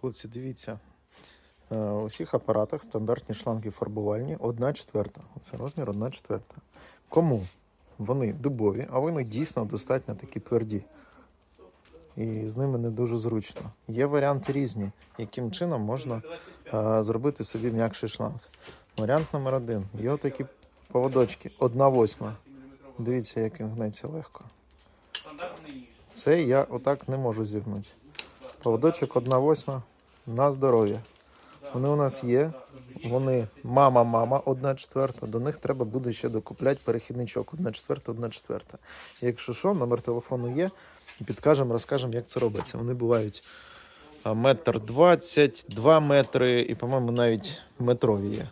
Хлопці, дивіться. Е, У всіх апаратах стандартні шланги фарбувальні 1 четверта. Це розмір 1 четверта. Кому вони дубові, а вони дійсно достатньо такі тверді. І з ними не дуже зручно. Є варіанти різні, яким чином можна е, зробити собі м'якший шланг. Варіант номер один. Є отакі поводочки, 1 восьма. Дивіться, як він гнеться легко. Це я отак не можу зігнути. Поводочок 1 восьма на здоров'я. Вони у нас є. Вони мама-мама, 1 четверта. До них треба буде ще докупляти перехідничок 1 четверта, 1 четверта. Якщо що, номер телефону є, підкажемо, розкажемо, як це робиться. Вони бувають метр двадцять, два метри і, по-моєму, навіть метрові є.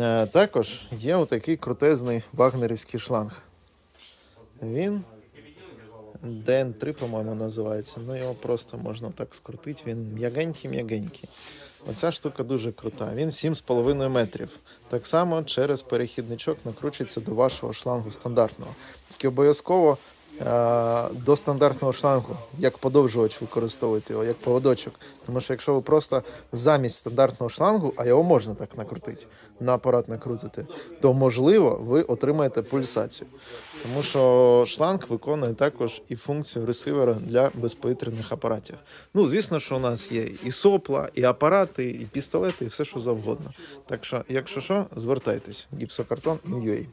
Е, Також є отакий крутезний вагнерівський шланг. Він ДН3, по-моєму, називається. Ну, його просто можна так скрутити. Він м'ягенький-м'ягенький. Оця штука дуже крута. Він 7,5 метрів. Так само через перехідничок накручується до вашого шлангу стандартного. Тільки обов'язково до стандартного шлангу, як подовжувач використовуйте його, як поводочок. Тому що якщо ви просто замість стандартного шлангу, а його можна так накрутити, на апарат накрутити, то можливо ви отримаєте пульсацію. Тому що шланг виконує також і функцію ресивера для безповітряних апаратів. Ну, звісно, що у нас є і сопла, і апарати, і пістолети, і все, що завгодно. Так що, якщо що, звертайтесь. Гіпсокартон in UA.